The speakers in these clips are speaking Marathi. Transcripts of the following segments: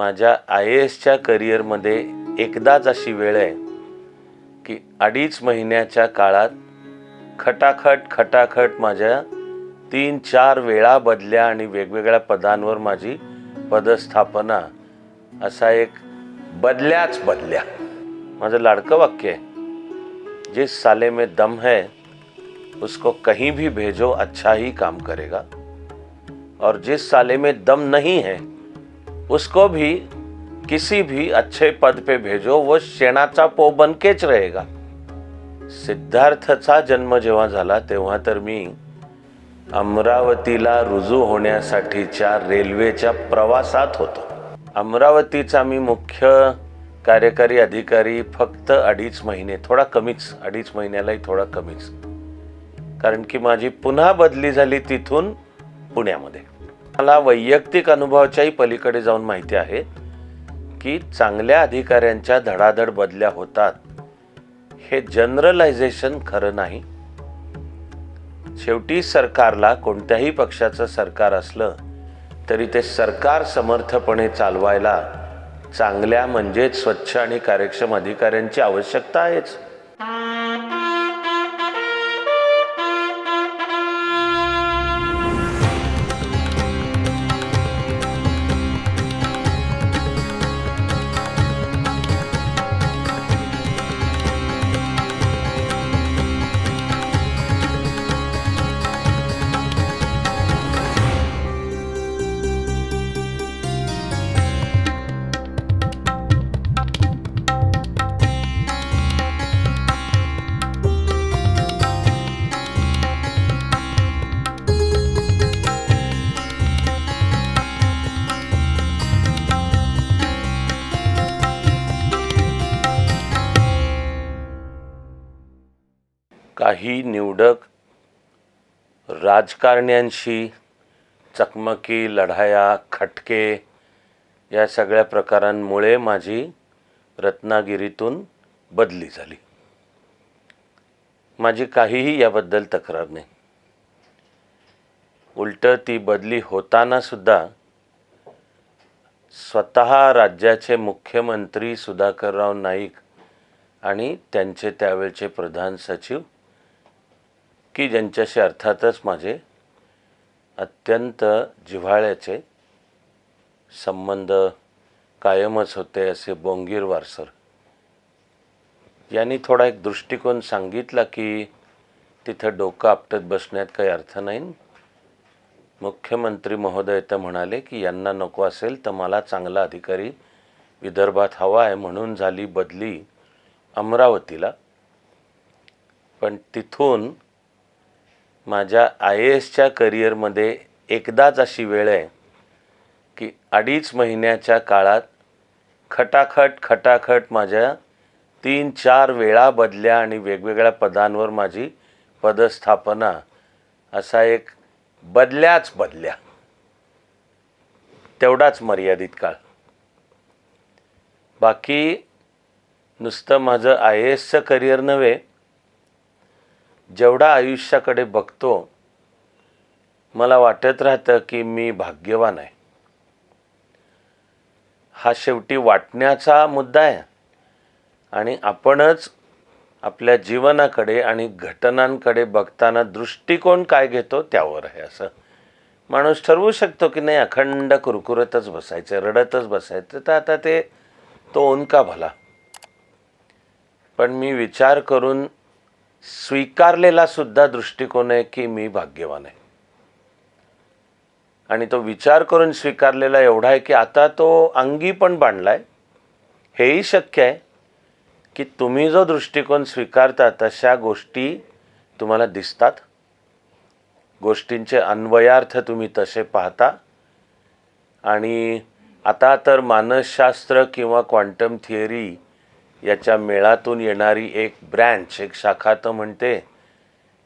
माझ्या आय ए एसच्या करिअरमध्ये एकदाच अशी वेळ आहे की अडीच महिन्याच्या काळात खटाखट खटाखट माझ्या तीन चार वेळा बदल्या आणि वेगवेगळ्या पदांवर माझी पदस्थापना असा एक बदल्याच बदल्या. माझं लाडकं वाक्य आहे जिस साले में दम है उसको कहीं भी भेजो अच्छा ही काम करेगा. और जिस साले में दम नहीं है उसको भी किसी भी अच्छे पद पे भेजो वो शेणाचा पो बनकेच रहेगा। सिद्धार्थचा जन्म जेव्हा झाला तेव्हा तर मी अमरावतीला रुजू होण्यासाठीच्या रेल्वेच्या प्रवासात होतो. अमरावतीचा मी मुख्य कार्यकारी अधिकारी फक्त अडीच महिने थोडा कमीच अडीच महिन्यालाही थोडा कमीच. कारण की माझी पुन्हा बदली झाली तिथून पुण्यामध्ये. मला वैयक्तिक अनुभवाच्याही पलीकडे जाऊन माहिती आहे की चांगल्या अधिकाऱ्यांच्या धडाधड बदल्या होतात. हे जनरलायझेशन खरं नाही. शेवटी सरकारला कोणत्याही पक्षाचं सरकार असलं तरी ते सरकार समर्थपणे चालवायला चांगल्या म्हणजेच स्वच्छ आणि कार्यक्षम अधिकाऱ्यांची आवश्यकता आहेच. काही निवडक राजकारण्यांशी चकमकी लढाया खटके या सगळ्या प्रकारांमुळे माझी रत्नागिरीतून बदली झाली. माझी काहीही याबद्दल तक्रार नाही. उलट ती बदली होताना सुद्धा स्वतः राज्याचे मुख्यमंत्री सुधाकरराव नाईक आणि त्यांचे त्यावेळचे प्रधान सचिव की ज्यांच्याशी अर्थातच माझे अत्यंत जिव्हाळ्याचे संबंध कायमच होते असे बोंगीर वारसर. यांनी थोडा एक दृष्टिकोन सांगितला की तिथं डोकं आपटत बसण्यात काही अर्थ नाही. मुख्यमंत्री महोदय तर म्हणाले की यांना नको असेल तर मला चांगला अधिकारी विदर्भात हवा आहे म्हणून झाली बदली अमरावतीला. पण तिथून माझ्या आय ए एसच्या करिअरमध्ये एकदाच अशी वेळ आहे की अडीच महिन्याच्या काळात खटाखट खटाखट माझ्या तीन चार वेळा बदल्या आणि वेगवेगळ्या पदांवर माझी पदस्थापना असा एक बदल्याच बदल्या. तेवढाच मर्यादित काळ. बाकी नुसतं माझं आय ए एसचं करिअर नव्हे जेवढा आयुष्याकडे बघतो मला वाटत राहतं की मी भाग्यवान आहे. हा शेवटी वाटण्याचा मुद्दा आहे. आणि आपणच आपल्या जीवनाकडे आणि घटनांकडे बघताना दृष्टिकोन काय घेतो त्यावर आहे असं. माणूस ठरवू शकतो की नाही अखंड कुरकुरतच बसायचं रडतच बसायचं. तर आता ते तो उनका भला? पण मी विचार करून स्वीकारलेला सुद्धा दृष्टिकोन आहे की मी भाग्यवान आहे. आणि तो विचार करून स्वीकारलेला एवढा आहे की आता तो अंगी पण बांधलाय. हेही शक्य आहे की तुम्ही जो दृष्टिकोन स्वीकारता तशा गोष्टी तुम्हाला दिसतात. गोष्टींचे अन्वयार्थ तुम्ही तसे पाहता. आणि आता तर मानसशास्त्र किंवा क्वांटम थिअरी याच्या मेळातून येणारी एक ब्रँच एक शाखा तर म्हणते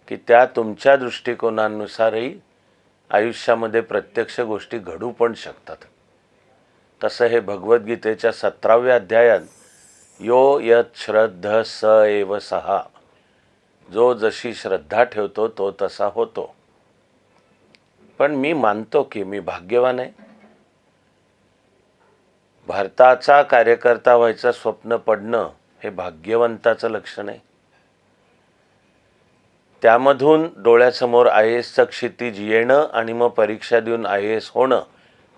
की त्या तुमच्या दृष्टिकोनानुसारही आयुष्यामध्ये प्रत्यक्ष गोष्टी घडू पण शकतात. तसं हे भगवद्गीतेच्या सतराव्या अध्यायात यो यत श्रद्ध स एव सहा. जो जशी श्रद्धा ठेवतो तो तसा होतो. पण मी मानतो की मी भाग्यवान आहे. भारताचा कार्यकर्ता व्हायचं स्वप्न पडणं हे भाग्यवंताचं लक्षण आहे. त्यामधून डोळ्यासमोर आय एसचं क्षितिज येणं आणि मग परीक्षा देऊन आय एस होणं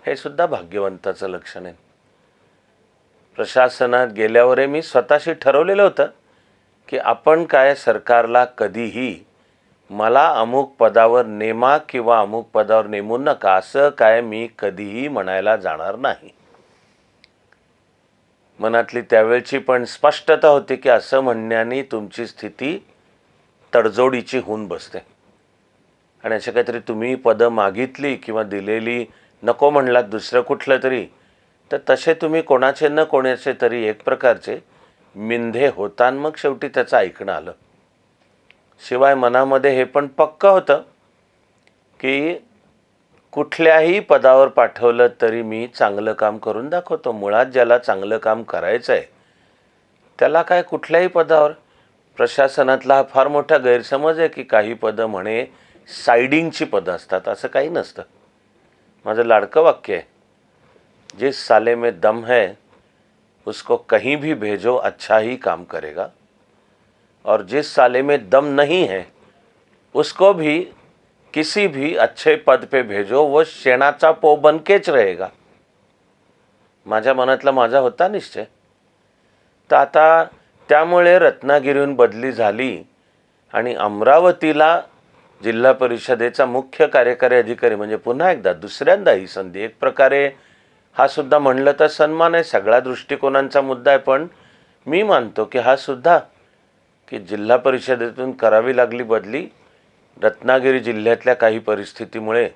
हे सुद्धा भाग्यवंताचं लक्षण आहे. प्रशासनात गेल्यावरही मी स्वतःशी ठरवलेलं होतं की आपण काय सरकारला कधीही मला अमुक पदावर नेमा किंवा अमुक पदावर नेमू नका असं काय मी कधीही म्हणायला जाणार नाही. मनातली त्यावेळची पण स्पष्टता होती की असं म्हणण्याने तुमची स्थिती तडजोडीची होऊन बसते. आणि अशा काहीतरी तुम्ही पदं मागितली किंवा दिलेली नको म्हणलात दुसरं कुठलं तरी तर तसे तुम्ही कोणाचे न कोणाचे तरी एक प्रकारचे मिंधे होता मग शेवटी त्याचं ऐकणं आलं. शिवाय मनामध्ये हे पण पक्क होतं की कुठल्याही पदावर पाठवलं तरी मी चांगलं काम करून दाखवतो. मुळात ज्याला चांगलं काम करायचं आहे त्याला काय कुठल्याही पदावर? प्रशासनातला हा फार मोठा गैरसमज आहे की काही पदं म्हणे सायडिंगची पदं असतात. असं काही नसतं. माझं लाडकं वाक्य आहे. जिस साले में दम है उसको कहीं भी भेजो अच्छा ही काम करेगा. और जिस साले में दम नहीं है उसको भी किसी भी अच्छे पद पे भेजो वो शेणाचा पो बनकेच रहेगा। माझ्या मनातला माझा होता निश्चय. तर आता त्यामुळे रत्नागिरीहून बदली झाली आणि अमरावतीला जिल्हा परिषदेचा मुख्य कार्यकारी अधिकारी म्हणजे पुन्हा एकदा दुसऱ्यांदा ही संधी. एक प्रकारे हा सुद्धा म्हणलं तर सन्मान आहे सगळ्या दृष्टिकोनांचा मुद्दा आहे पण मी मानतो की हा सुद्धा की जिल्हा परिषदेतून करावी लागली बदली. रत्नागिरी जिल्ह्यातल्या काही परिस्थितीमुळे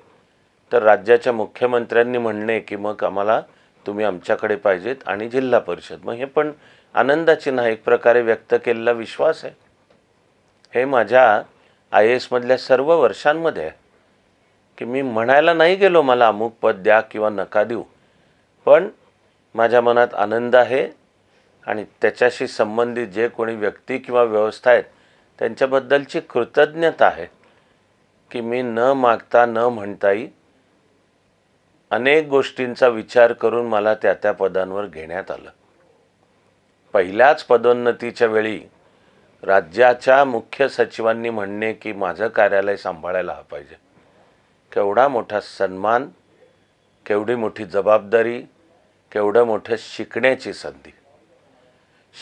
तर राज्याच्या मुख्यमंत्र्यांनी म्हणणे की मग आम्हाला तुम्ही आमच्याकडे पाहिजेत आणि जिल्हा परिषद. मग हे पण आनंदाची ना एक प्रकारे व्यक्त केलेला विश्वास आहे. हे माझ्या आय एसमधल्या सर्व वर्षांमध्ये आहे. की मी म्हणायला नाही गेलो मला अमुक पद द्या किंवा नका देऊ. पण माझ्या मनात आनंद आहे आणि त्याच्याशी संबंधित जे कोणी व्यक्ती किंवा व्यवस्था आहेत त्यांच्याबद्दलची कृतज्ञता आहे. की मी न मागता न म्हणताही अनेक गोष्टींचा विचार करून मला त्या त्या पदांवर घेण्यात आलं. पहिल्याच पदोन्नतीच्या वेळी राज्याच्या मुख्य सचिवांनी म्हणणे की माझं कार्यालय सांभाळायला हा पाहिजे. केवढा मोठा सन्मान केवढी मोठी जबाबदारी केवढं मोठं शिकण्याची संधी.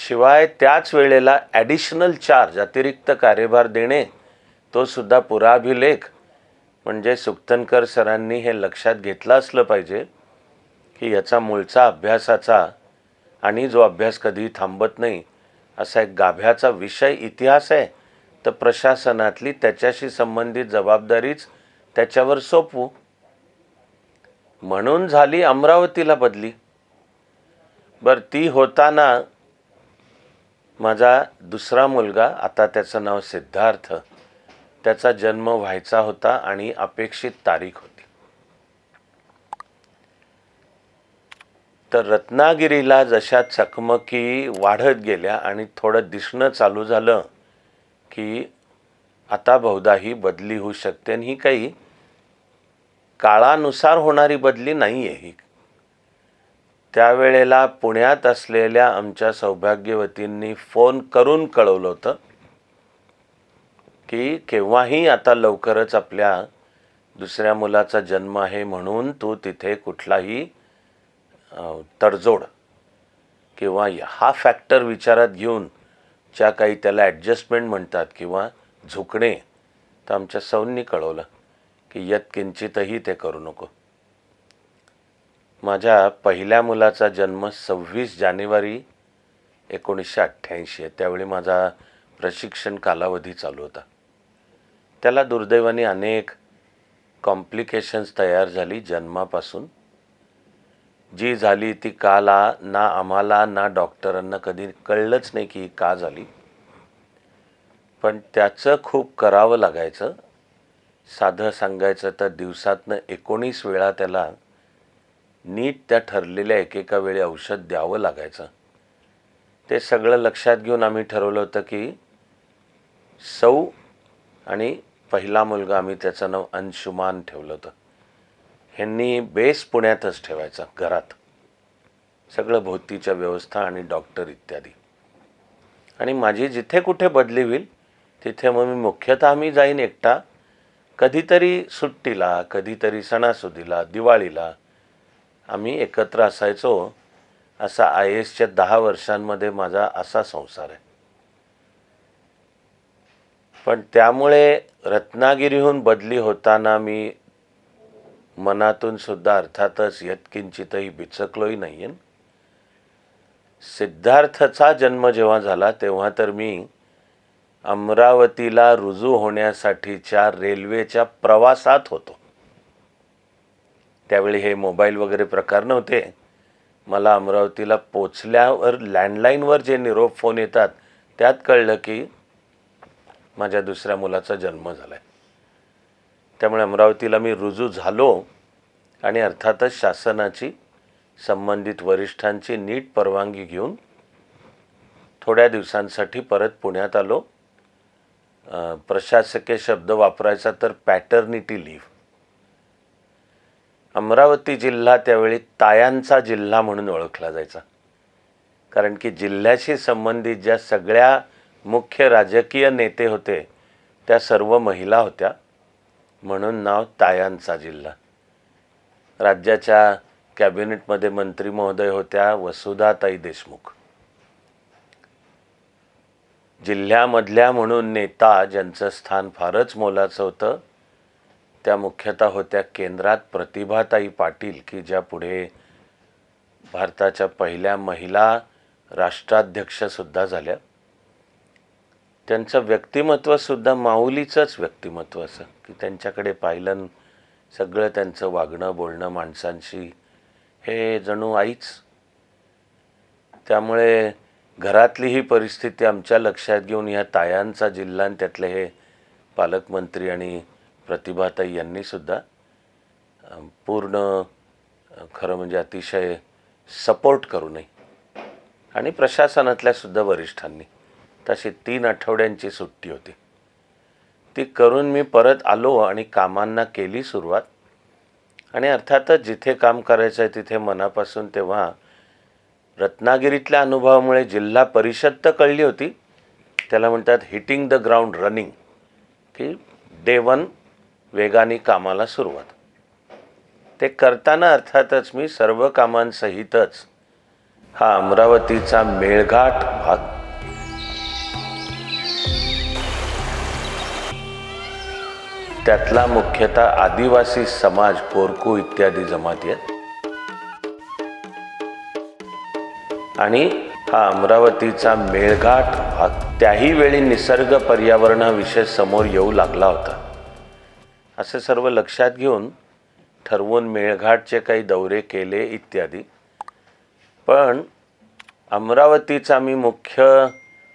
शिवाय त्याच वेळेला ॲडिशनल चार्ज अतिरिक्त कार्यभार देणे तो सुद्धा पुराभिलेख. म्हणजे सुक्तनकर सरांनी हे लक्षात घेतलं असलं पाहिजे की याचा मूळचा अभ्यासाचा आणि जो अभ्यास कधीही थांबत नाही असा एक गाभ्याचा विषय इतिहास आहे. तर प्रशासनातली त्याच्याशी संबंधित जबाबदारीच त्याच्यावर सोपवू. म्हणून झाली अमरावतीला बदली. बरं ती होताना माझा दुसरा मुलगा आता त्याचं नाव सिद्धार्थ त्याचा जन्म व्हायचा होता आणि अपेक्षित तारीख होती. तर रत्नागिरीला जशा चकमकी वाढत गेल्या आणि थोडं दिसणं चालू झालं की आता बहुधा ही बदली होऊ शकते आणि ही काही काळानुसार होणारी बदली नाही आहे ही. त्यावेळेला पुण्यात असलेल्या आमच्या सौभाग्यवतींनी फोन करून कळवलं होतं. की केव्हाही आता लवकरच आपल्या दुसऱ्या मुलाचा जन्म आहे म्हणून तू तिथे कुठलाही तडजोड किंवा हा फॅक्टर विचारात घेऊन ज्या काही त्याला ॲडजस्टमेंट म्हणतात किंवा झुकणे तर आमच्या सौंनी कळवलं की यत्किंचितही ते करू नको. माझ्या पहिल्या मुलाचा जन्म सव्वीस जानेवारी एकोणीसशे अठ्ठ्याऐंशी आहे. त्यावेळी माझा प्रशिक्षण कालावधी चालू होता. त्याला दुर्दैवाने अनेक कॉम्प्लिकेशन्स तयार झाली जन्मापासून. जी झाली ती काला ना आम्हाला ना डॉक्टरांना कधी कळलंच नाही की ही का झाली. पण त्याचं खूप करावं लागायचं. साधं सांगायचं तर दिवसातनं एकोणीस वेळा त्याला नीट त्या ठरलेल्या एकेका वेळी औषध द्यावं लागायचं. ते सगळं लक्षात घेऊन आम्ही ठरवलं होतं की सौ आणि पहिला मुलगा आम्ही त्याचं नाव अंशुमान ठेवलं होतं. ह्यांनी बेस पुण्यातच ठेवायचा घरात. सगळं भोवतीच्या व्यवस्था आणि डॉक्टर इत्यादी. आणि माझी जिथे कुठे बदली होईल तिथे मग मी मुख्यतः मी जाईन एकटा. कधीतरी सुट्टीला कधीतरी सणासुदीला दिवाळीला आम्ही एकत्र असायचो. असा आय एसच्या दहा वर्षांमध्ये माझा असा संसार आहे. पण त्यामुळे रत्नागिरीहून बदली होताना मी मनातून सुद्धा अर्थातच यत्किंचितही बिचकलोही नाही आहे सिद्धार्थचा जन्म जेव्हा झाला तेव्हा तर मी अमरावतीला रुजू होण्यासाठीच्या रेल्वेच्या प्रवासात होतो. त्यावेळी हे मोबाईल वगैरे प्रकार नव्हते. मला अमरावतीला पोचल्यावर लँडलाईनवर जे निरोप फोन येतात त्यात कळलं की माझ्या दुसऱ्या मुलाचा जन्म झाला आहे त्यामुळे अमरावतीला मी रुजू झालो आणि अर्थातच शासनाची संबंधित वरिष्ठांची नीट परवानगी घेऊन थोड्या दिवसांसाठी परत पुण्यात आलो. प्रशासकीय शब्द वापरायचा तर पॅटर्निटी लीव्ह. अमरावती जिल्हा त्यावेळी तायांचा जिल्हा म्हणून ओळखला जायचा. कारण की जिल्ह्याशी संबंधित ज्या सगळ्या मुख्य राजकीय नेते होते. त्या सर्व महिला होत्या. म्हणून नाव तायांचा जिल्हा. राज्याच्या कॅबिनेटमध्ये मंत्री महोदय होत्या वसुधाताई देशमुख. जिल्ह्यामधल्या म्हणून नेता ज्यांचं स्थान फारच मोलाचं होतं त्या मुख्यतः होत्या केंद्रात प्रतिभाताई पाटील की ज्या पुढे भारताच्या पहिल्या महिला राष्ट्राध्यक्षसुद्धा झाल्या. त्यांचं व्यक्तिमत्वसुद्धा माऊलीचंच व्यक्तिमत्व असं की त्यांच्याकडे पाहिलं सगळं त्यांचं वागणं बोलणं माणसांशी हे जणू आईच. त्यामुळे घरातली ही परिस्थिती आमच्या लक्षात घेऊन ह्या तायांचा जिल्हा आणि त्यातले हे पालकमंत्री आणि प्रतिभाताई यांनीसुद्धा पूर्ण खरं म्हणजे अतिशय सपोर्ट करू नये. आणि प्रशासनातल्यासुद्धा वरिष्ठांनी. तशी तीन आठवड्यांची सुट्टी होती. ती करून मी परत आलो आणि कामांना केली सुरुवात. आणि अर्थातच जिथे काम करायचं आहे तिथे मनापासून तेव्हा रत्नागिरीतल्या अनुभवामुळे जिल्हा परिषद तर कळली होती. त्याला म्हणतात हिटिंग द ग्राउंड रनिंग की डे वन वेगाने कामाला सुरुवात. ते करताना अर्थातच मी सर्व कामांसहितच हा अमरावतीचा मेळघाट भाग त्यातला मुख्यतः आदिवासी समाज कोरकू इत्यादी जमाती आहेत. आणि हा अमरावतीचा मेळघाट भाग त्याही वेळी निसर्ग पर्यावरणाविषय समोर येऊ लागला होता. असे सर्व लक्षात घेऊन ठरवून मेळघाटचे काही दौरे केले इत्यादी. पण अमरावतीचा मी मुख्य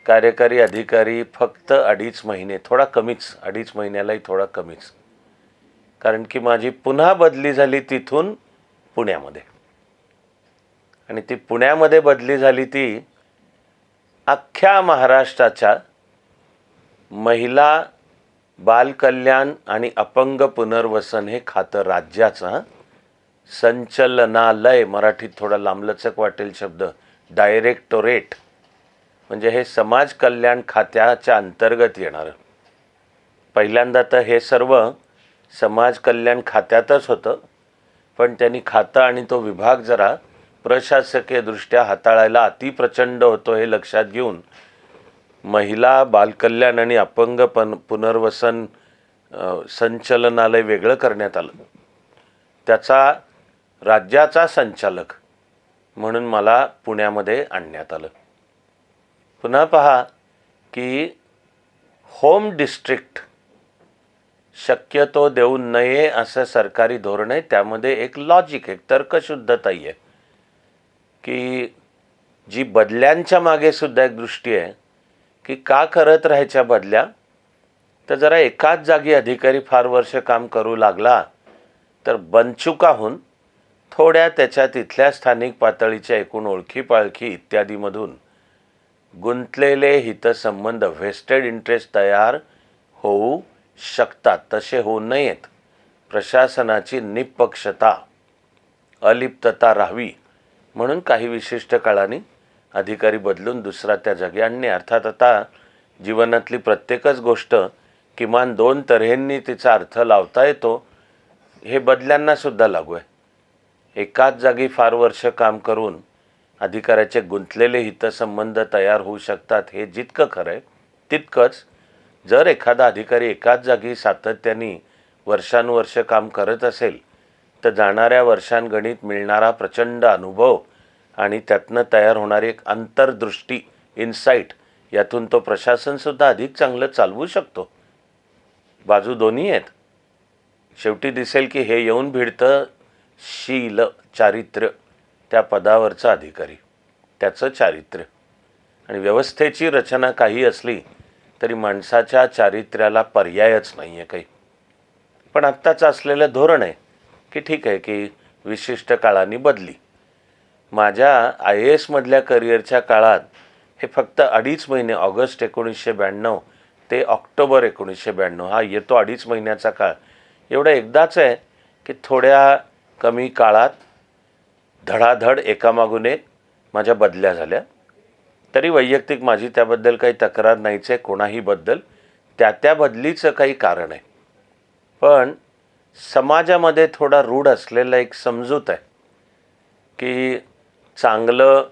कार्यकारी अधिकारी फक्त अडीच महिने थोडा कमीच अडीच महिन्यालाही थोडा कमीच. कारण की माझी पुन्हा बदली झाली तिथून पुण्यामध्ये. आणि ती पुण्यामध्ये बदली झाली ती अख्ख्या महाराष्ट्राच्या महिला बालकल्याण आणि अपंग पुनर्वसन हे खातं राज्याचं संचलनालय मराठीत थोडा लांबलचक वाटेल शब्द डायरेक्टोरेट. म्हणजे हे समाज कल्याण खात्याच्या अंतर्गत येणारं. पहिल्यांदा तर हे सर्व समाज कल्याण खात्यातच होतं. पण त्यांनी खातं आणि तो विभाग जरा प्रशासकीयदृष्ट्या हाताळायला अतिप्रचंड होतो हे लक्षात घेऊन महिला बालकल्याण आणि अपंग पन पुनर्वसन संचलनालय वेगळं करण्यात आलं. त्याचा राज्याचा संचालक म्हणून मला पुण्यामध्ये आणण्यात आलं. पुन्हा पहा की होम डिस्ट्रिक्ट शक्यतो देऊ नये असं सरकारी धोरण आहे. त्यामध्ये एक लॉजिक एक तर्कशुद्धताही आहे. की जी बदल्यांच्या मागे सुद्धा एक दृष्टी आहे की का करत राहायच्या बदल्या? तर जरा एकाच जागी अधिकारी फार वर्ष काम करू लागला तर बनचुकाहून थोड्या त्याच्या तिथल्या स्थानिक पातळीच्या एकूण ओळखी पाळखी इत्यादीमधून गुंतलेले हितसंबंध व्हेस्टेड इंटरेस्ट तयार होऊ शकतात. तसे होऊ नयेत. प्रशासनाची निपक्षता अलिप्तता राहावी म्हणून काही विशिष्ट काळाने अधिकारी बदलून दुसरा त्या जागी आणणे. अर्थात आता जीवनातली प्रत्येकच गोष्ट किमान दोन तऱ्हेंनी तिचा अर्थ लावता येतो हे बदल्यांनासुद्धा लागू आहे. एकाच जागी फार वर्ष काम करून अधिकाऱ्याचे गुंतलेले हितसंबंध तयार होऊ शकतात हे जितकं खरं आहे तितकंच जर एखादा अधिकारी एकाच जागी सातत्याने वर्षानुवर्ष काम करत असेल तर जाणाऱ्या वर्षांगणित मिळणारा प्रचंड अनुभव आणि त्यातनं तयार होणारी एक अंतर्दृष्टी इन्साईट यातून तो प्रशासनसुद्धा अधिक चांगलं चालवू शकतो. बाजू दोन्ही आहेत. शेवटी दिसेल की हे येऊन भिडतं शील चारित्र्य त्या पदावरचा अधिकारी. त्याचं चारित्र्य. आणि व्यवस्थेची रचना काही असली तरी माणसाच्या चारित्र्याला पर्यायच नाही आहे काही. पण आत्ताचं असलेलं धोरण आहे की ठीक आहे की विशिष्ट काळाने बदली. माझ्या आय ए एसमधल्या करिअरच्या काळात हे फक्त अडीच महिने ऑगस्ट एकोणीसशे ब्याण्णव ते ऑक्टोबर एकोणीसशे ब्याण्णव हा येतो अडीच महिन्याचा काळ. एवढं एकदाच आहे की थोड्या कमी काळात धडाधड एकामागून एक माझ्या बदल्या झाल्या. तरी वैयक्तिक माझी त्याबद्दल काही तक्रार नाहीच आहे कोणाहीबद्दल त्या त्या बदलीचं काही कारण आहे. पण समाजामध्ये थोडा रूढ असलेला एक समजूत आहे की चांगलं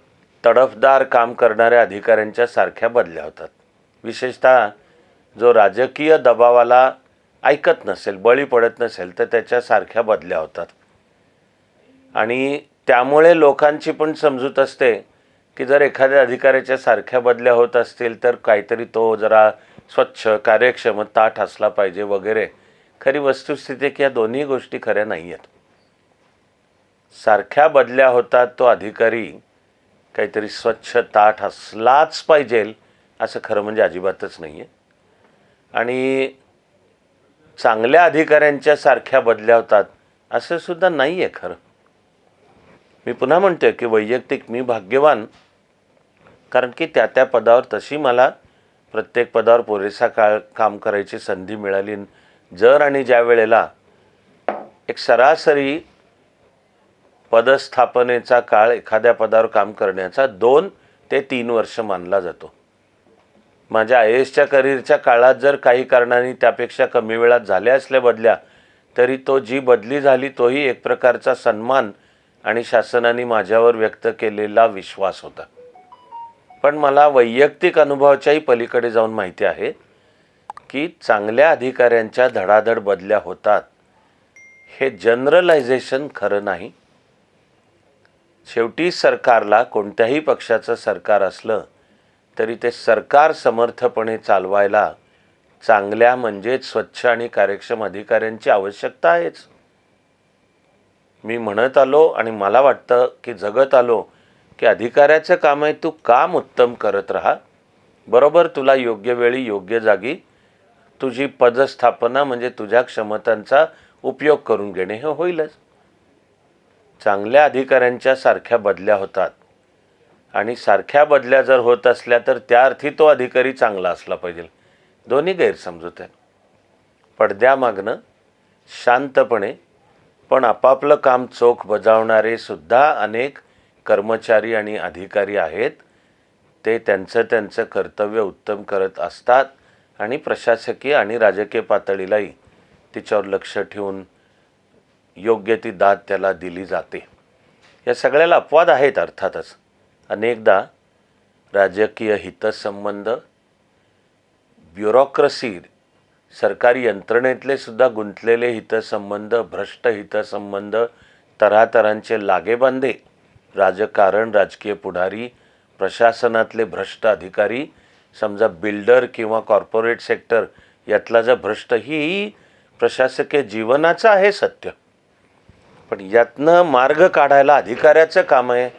तडफदार काम करणाऱ्या अधिकाऱ्यांच्या सारख्या बदल्या होतात. विशेषतः जो राजकीय दबावाला ऐकत नसेल बळी पडत नसेल तर त्याच्यासारख्या बदल्या होतात. आणि त्यामुळे लोकांची पण समजूत असते की जर एखाद्या अधिकाऱ्याच्या सारख्या बदल्या होत असतील तर काहीतरी तो जरा स्वच्छ कार्यक्षम ताठ असला पाहिजे वगैरे. खरी वस्तुस्थिती की या दोन्ही गोष्टी खऱ्या नाही आहेत सारख्या बदल्या होतात तो अधिकारी काहीतरी स्वच्छ ताठ असलाच पाहिजे असं खरं म्हणजे अजिबातच नाही आहे आणि चांगल्या अधिकाऱ्यांच्या सारख्या बदल्या होतात असं सुद्धा नाही आहे खरं. मी पुन्हा म्हणतोय की वैयक्तिक मी भाग्यवान कारण की त्या त्या पदावर तशी मला प्रत्येक पदावर पुरेसा काळ काम करायची संधी मिळाली. जर आणि ज्या वेळेला एक सरासरी पदस्थापनेचा काळ एखाद्या पदावर काम करण्याचा दोन ते तीन वर्ष मानला जातो. माझ्या आय एसच्या करिअरच्या काळात जर काही कारणाने त्यापेक्षा कमी वेळात झाल्या असल्या बदल्या तरी तो जी बदली झाली तोही एक प्रकारचा सन्मान आणि शासनाने माझ्यावर व्यक्त केलेला विश्वास होता. पण मला वैयक्तिक अनुभवाच्याही पलीकडे जाऊन माहिती आहे की चांगल्या अधिकाऱ्यांच्या धडाधड बदल्या होतात हे जनरलायझेशन खरं नाही. शेवटी सरकारला कोणत्याही पक्षाचं सरकार असलं तरी ते सरकार समर्थपणे चालवायला चांगल्या म्हणजेच स्वच्छ आणि कार्यक्षम अधिकाऱ्यांची आवश्यकता आहेच. मी म्हणत आलो आणि मला वाटतं की जगत आलो की अधिकाऱ्याचं काम आहे तू काम उत्तम करत राहा. बरोबर तुला योग्य वेळी योग्य जागी तुझी पदस्थापना म्हणजे तुझ्या क्षमतांचा उपयोग करून घेणे हे होईलच. चांगल्या अधिकाऱ्यांच्या सारख्या बदल्या होतात. आणि सारख्या बदल्या जर होत असल्या तर त्या अर्थी तो अधिकारी चांगला असला पाहिजे. दोन्ही गैरसमजूत आहे पडद्यामागनं शांतपणे पण आपापलं काम चोख बजावणारे सुद्धा अनेक कर्मचारी आणि अधिकारी आहेत. ते त्यांचं त्यांचं कर्तव्य उत्तम करत असतात आणि प्रशासकीय आणि राजकीय पातळीलाही तिच्यावर लक्ष ठेवून योग्य ती दाद त्याला दिली जाते. या सगळ्याला अपवाद आहेत अर्थातच. अनेकदा राजकीय हितसंबंध ब्युरोक्रसी सरकारी यंत्रणेतले सुद्धा गुंतलेले हितसंबंध भ्रष्ट हितसंबंध तऱ्हातऱ्हांचे लागेबांधे राजकारण राजकीय पुढारी प्रशासनातले भ्रष्ट अधिकारी समजा बिल्डर किंवा कॉर्पोरेट सेक्टर यातला जर भ्रष्ट ही प्रशासकीय जीवनाचं आहे सत्य. पण यातनं मार्ग काढायला अधिकाऱ्याचं काम आहे.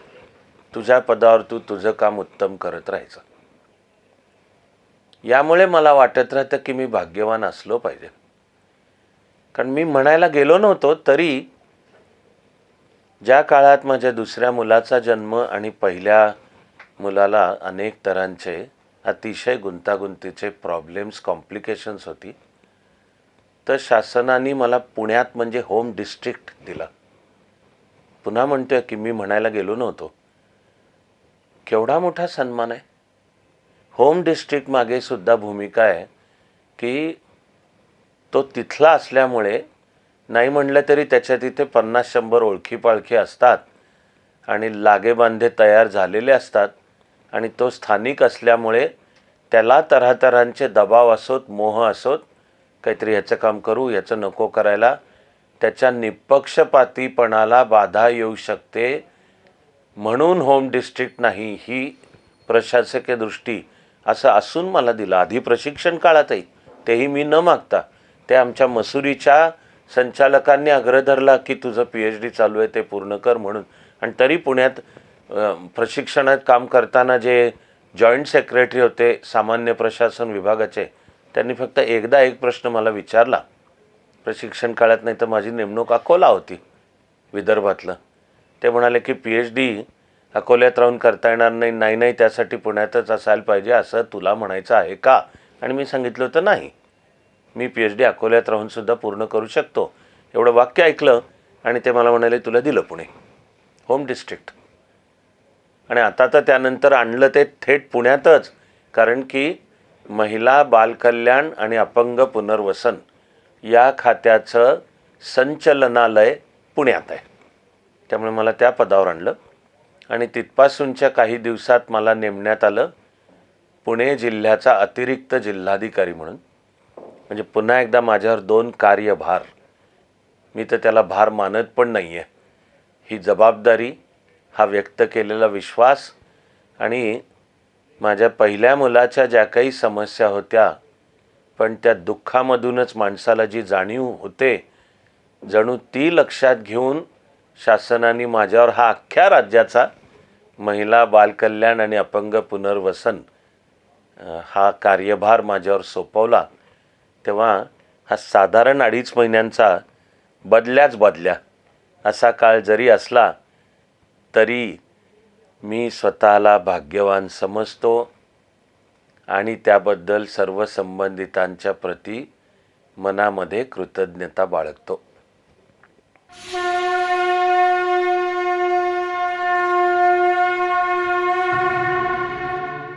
तुझ्या पदावर तू तुझं काम उत्तम करत राहायचं. यामुळे मला वाटत राहतं की मी भाग्यवान असलो पाहिजे. कारण मी म्हणायला गेलो नव्हतो तरी ज्या काळात माझ्या दुसऱ्या मुलाचा जन्म आणि पहिल्या मुलाला अनेक तरांचे अतिशय गुंतागुंतीचे प्रॉब्लेम्स कॉम्प्लिकेशन्स होती तर शासनाने मला पुण्यात म्हणजे होम डिस्ट्रिक्ट दिला. पुन्हा म्हणतोय की मी म्हणायला गेलो नव्हतो. केवढा मोठा सन्मान आहे. होम डिस्ट्रिक्ट मागे सुद्धा भूमिका आहे की तो तिथला असल्यामुळे नाही म्हणलं तरी त्याच्या तिथे पन्नास शंभर ओळखीपाळखी असतात आणि लागेबांधे तयार झालेले असतात आणि तो स्थानिक असल्यामुळे त्याला तऱ्हातऱ्हांचे दबाव असोत मोह असोत काहीतरी ह्याचं काम करू याचं नको करायला त्याच्या निपक्षपातीपणाला बाधा येऊ शकते म्हणून होम डिस्ट्रिक्ट नाही. ही प्रशासकीय दृष्टी असं असून मला दिलं. आधी प्रशिक्षण काळातही तेही मी न मागता ते आमच्या मसुरीच्या संचालकांनी आग्रह धरला की तुझं पी एच डी चालू आहे ते पूर्ण कर म्हणून. आणि तरी पुण्यात प्रशिक्षणात काम करताना जे जॉईंट सेक्रेटरी होते सामान्य प्रशासन विभागाचे त्यांनी फक्त एकदा एक प्रश्न मला विचारला. प्रशिक्षण काळात नाही तर माझी नेमणूक अकोला होती विदर्भातलं. ते म्हणाले की पी एच डी अकोल्यात राहून करता येणार नाही नाही नाही त्यासाठी पुण्यातच असायला पाहिजे असं तुला म्हणायचं आहे का? आणि मी सांगितलं होतं नाही. मी पी एच डी अकोल्यात राहूनसुद्धा पूर्ण करू शकतो. एवढं वाक्य ऐकलं आणि ते मला म्हणाले तुला दिलं पुणे. होम डिस्ट्रिक्ट आणि आता तर त्यानंतर आणलं ते थेट पुण्यातच कारण की महिला बालकल्याण आणि अपंग पुनर्वसन या खात्याचं संचलनालय पुण्यात आहे. त्यामुळे मला त्या पदावर आणलं. आणि तिथपासूनच्या काही दिवसात मला नेमण्यात आलं पुणे जिल्ह्याचा अतिरिक्त जिल्हाधिकारी म्हणून. म्हणजे पुन्हा एकदा माझ्यावर दोन कार्यभार. मी तर त्याला भार मानत पण नाही आहे ही जबाबदारी हा व्यक्त केलेला विश्वास आणि माझ्या पहिल्या मुलाच्या ज्या काही समस्या होत्या पण त्या दुःखामधूनच माणसाला जी जाणीव होते जणू ती लक्षात घेऊन शासनाने माझ्यावर हा अख्ख्या राज्याचा महिला बालकल्याण आणि अपंग पुनर्वसन हा कार्यभार माझ्यावर सोपवला तेव्हा हा साधारण अडीच महिन्यांचा बदल्याच बदल्या असा काळ जरी असला तरी मी स्वतःला भाग्यवान समजतो आणि त्याबद्दल सर्व संबंधितांच्या प्रती मनामध्ये कृतज्ञता बाळगतो.